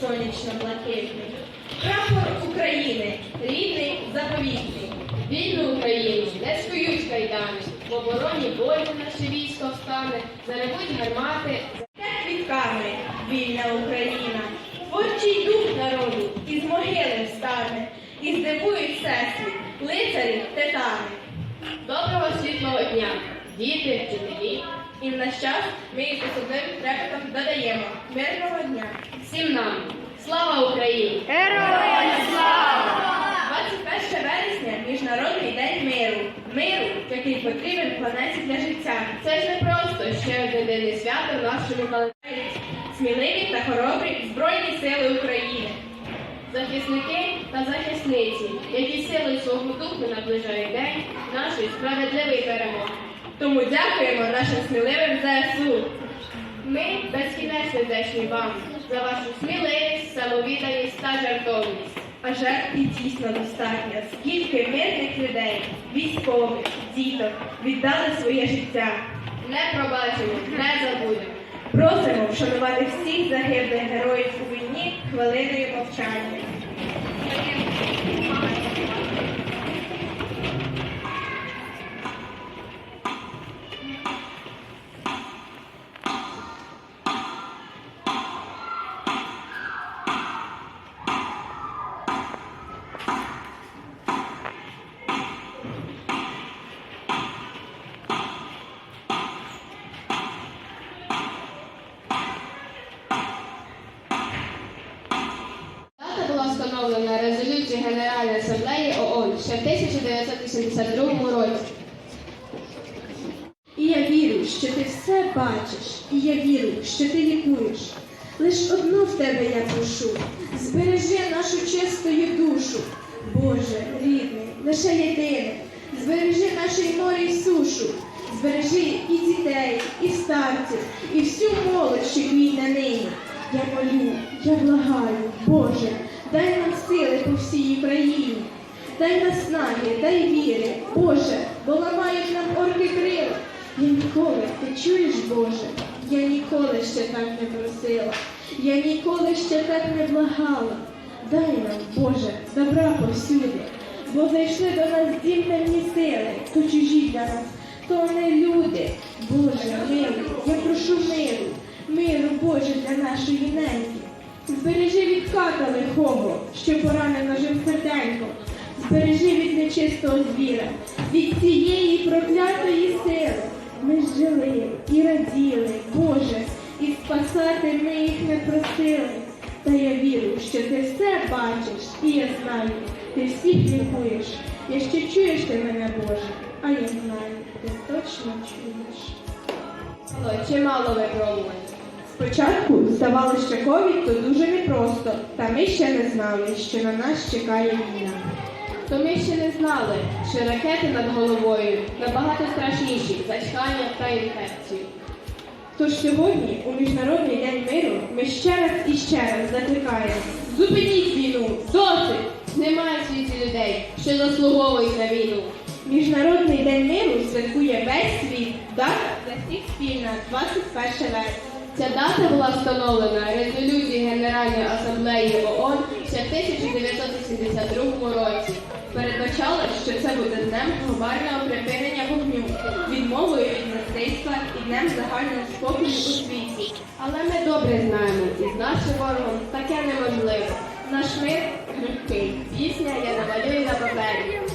сонячно-блакитний. Прапор України, рідний, заповітний. Вільну Україну не скують кайдани, в обороні бою наше військо встане, заревуть гармати, Те квітками вільна Україна, творчий дух народу із могили встане, і здивують всесвіт, лицарі титани. доброго світлого дня, діти, вчителі, І в наш час ми із особливим трепетом додаємо мирного дня. всім нам. Слава Україні! 21 вересня Міжнародний день миру. Миру, який потрібен планеті для життя. Це ж не просто ще день свято в нашому календарі. Сміливі та хоробрі Збройні сили України. Захисники та захисниці, які сили свого духу наближають день нашої справедливої перемоги. Тому дякуємо нашим сміливим ЗСУ. Ми безкінечно вдячні вам за вашу сміливість, самовідданість та жертовність. А жертв і дійсно достатньо. Скільки мирних людей, військових, діток віддали своє життя. Не пробачимо, не забудемо. Просимо вшанувати всіх загиблих героїв у війні хвилиною мовчання. Що ти все бачиш, і я вірю, що ти лікуєш. Лиш одну в тебе я прошу, збережи нашу чистою душу. Боже, рідний, лише єдине, збережи наші морі й сушу, збережи і дітей, і старців, і всю молодь, що квітне нині. Я молю, я благаю, Боже, дай нам сили по всій Україні. Дай наснаги, дай віри, Боже, бо ламають нам орки крила. Я ніколи, ти чуєш, Боже, я ніколи ще так не просила, я ніколи ще так не благала. Дай нам, Боже, добра повсюди, бо зайшли до нас дім сили, то чужі для нас, то не люди. Боже, милий, я прошу миру, миру, Боже, для нашої неньки. Збережи від ката лихого, що поранив ножем серденько. Збережи від нечистого звіра, від цієї проклятої сили. Ми ж жили і раділи, Боже, і спасати ми їх не просили. Та я вірю, що ти все бачиш, і я знаю, ти всіх лікуєш. Я ще чуєш ти мене, Боже, а я знаю, ти точно чуєш. Було Чимало випробувань. Спочатку здавалося, що ковід то дуже непросто, та ми ще не знали, що на нас чекає війна. То ми ще не знали, що ракети над головою набагато страшніші за чхання та інфекцію. Тож сьогодні, у Міжнародний день миру, ми ще раз і ще раз закликаємо. Зупиніть війну! Досить! Немає в світі людей, що заслуговують на війну. Міжнародний день миру святкує весь світ. Дата для всіх спільна 21 вересня. Ця дата була встановлена резолюцією Генеральної асамблеї ООН ще в 1982 році. Передбачала, що це буде днем глобального припинення вогню, Відмовою від насильства і днем загального спокою у світі. Але ми добре знаємо, і з нашим ворогом таке неможливо. Наш мир крихкий. Пісня я намалюю на папері.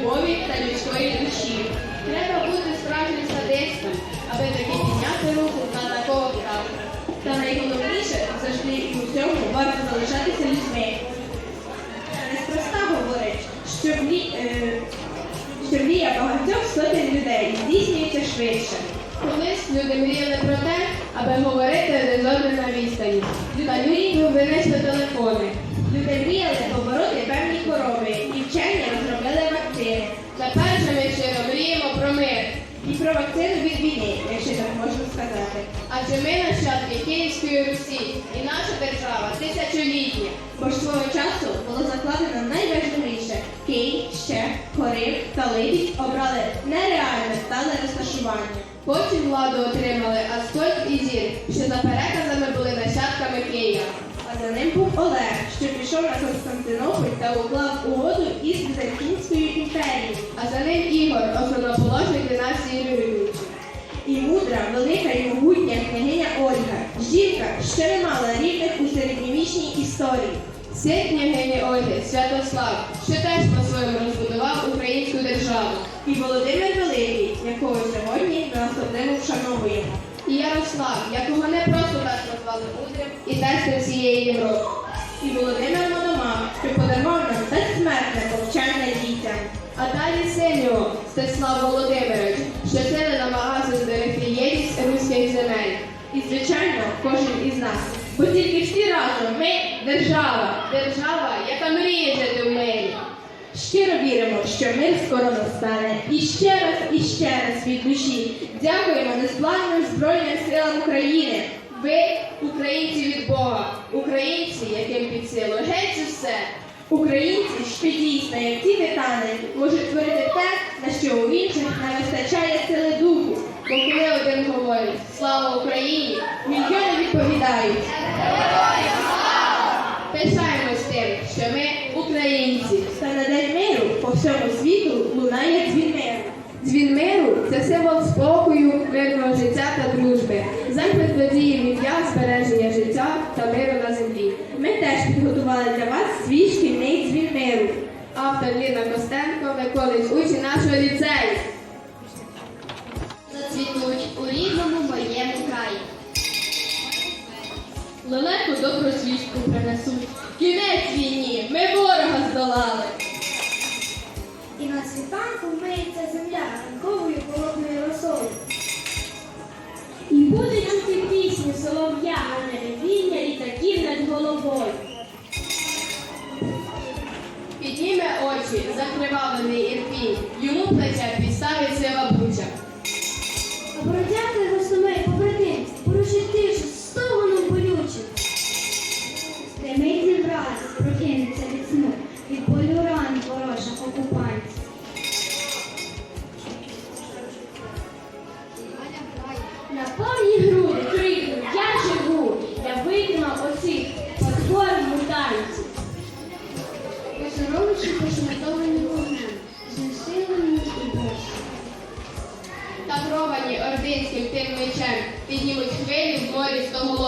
любові та людської душі. Треба бути справжнім садистом, аби таки підняти руку на такого правду. Та найголовніше завжди і у всьому варто залишатися людьми. Неспроста говорить, що в мрія е, багатьох сотень людей здійснюється швидше. Колись люди мріяли про те, аби говорити один з одним на відстані. Люди мріяли винести телефони. Люди мріяли побороти певні хвороби і вчені Про вакцину від війни, якщо так можна сказати. Адже ми нащадки Київської Русі і наша держава тисячолітня. Бо ж свого часу було закладено найважливіше Київ, Ще, Хорив та Либідь обрали нереальне стале розташування. Потім владу отримали Аскольд і Зір, що за пішов на Константинополь та уклав угоду із Візантійською імперією. А за ним Ігор, основоположник династії Рюриковичів. І мудра, велика і могутня княгиня Ольга, жінка, що не мала рівних у середньовічній історії. Син княгині Ольги Святослав, що теж по-своєму розбудував українську державу. І Володимир Великий, якого сьогодні ми особливо вшановуємо. І Ярослав, якого не просто так назвали мудрим і тестом всієї Європи. І Володимир Мономах, що подарував нам безсмертне повчання дітям. А далі син його, Стеслав Володимирович, що сили намагався зберегти єдність руських земель. І, звичайно, кожен із нас. Бо тільки всі разом ми держава. Держава, яка мріє жити в мирі. Щиро віримо, що мир скоро настане. І ще раз, і ще раз від душі дякуємо незламним Збройним силам України. Ви українці від Бога, українці, яким під силу геть усе. Українці, що дійсно, як ті титани, можуть творити те, на що у інших не вистачає сили духу. Бо коли один говорить Слава Україні, Мільйони відповідають. пишаємось тим, що ми українці. Та на день миру по всьому світу лунає дзвін миру. Дзвін миру це символ спокою, мирного життя та дружби. Заклик водіє в ім'я збереження життя та миру на землі. Ми теж підготували для вас свій шкільний дзвін миру. Автор Ліна Костенко, виконують учні нашого ліцею. Зацвітуть у рідному моєму краї. Лелеку добру звістку принесуть. Кінець війні, світанку вмиється земля ранковою холодною росою. І буде чути пісню солов'я, а не ревіння літаків над головою. Підніме очі, закривавлений ірпінь. Йому плече підставить сива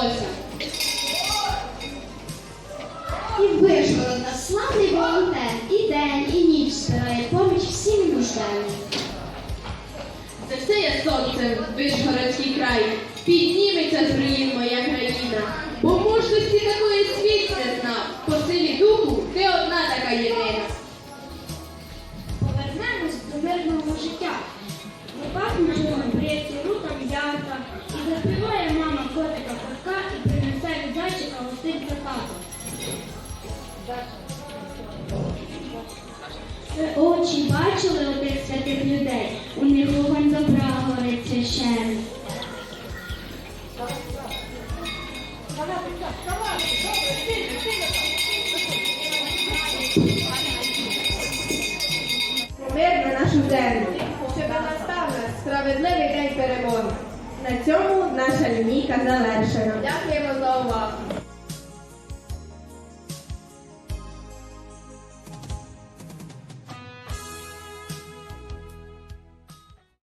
стоголося. І Вишгород наш славний волонтер, і день, і ніч збирає поміч всім нужденним. Це все є сонцем, вишгородський край. Підніметься з руїн моя країна. Бо мужності такої світ не знав. По силі духу ти одна така очі бачили отих святих людей, у них вогонь добра горить священний. Мир на нашу землю. Щоб настав нас справедливий день перемоги. На цьому наша лінійка завершена. Дякуємо за увагу.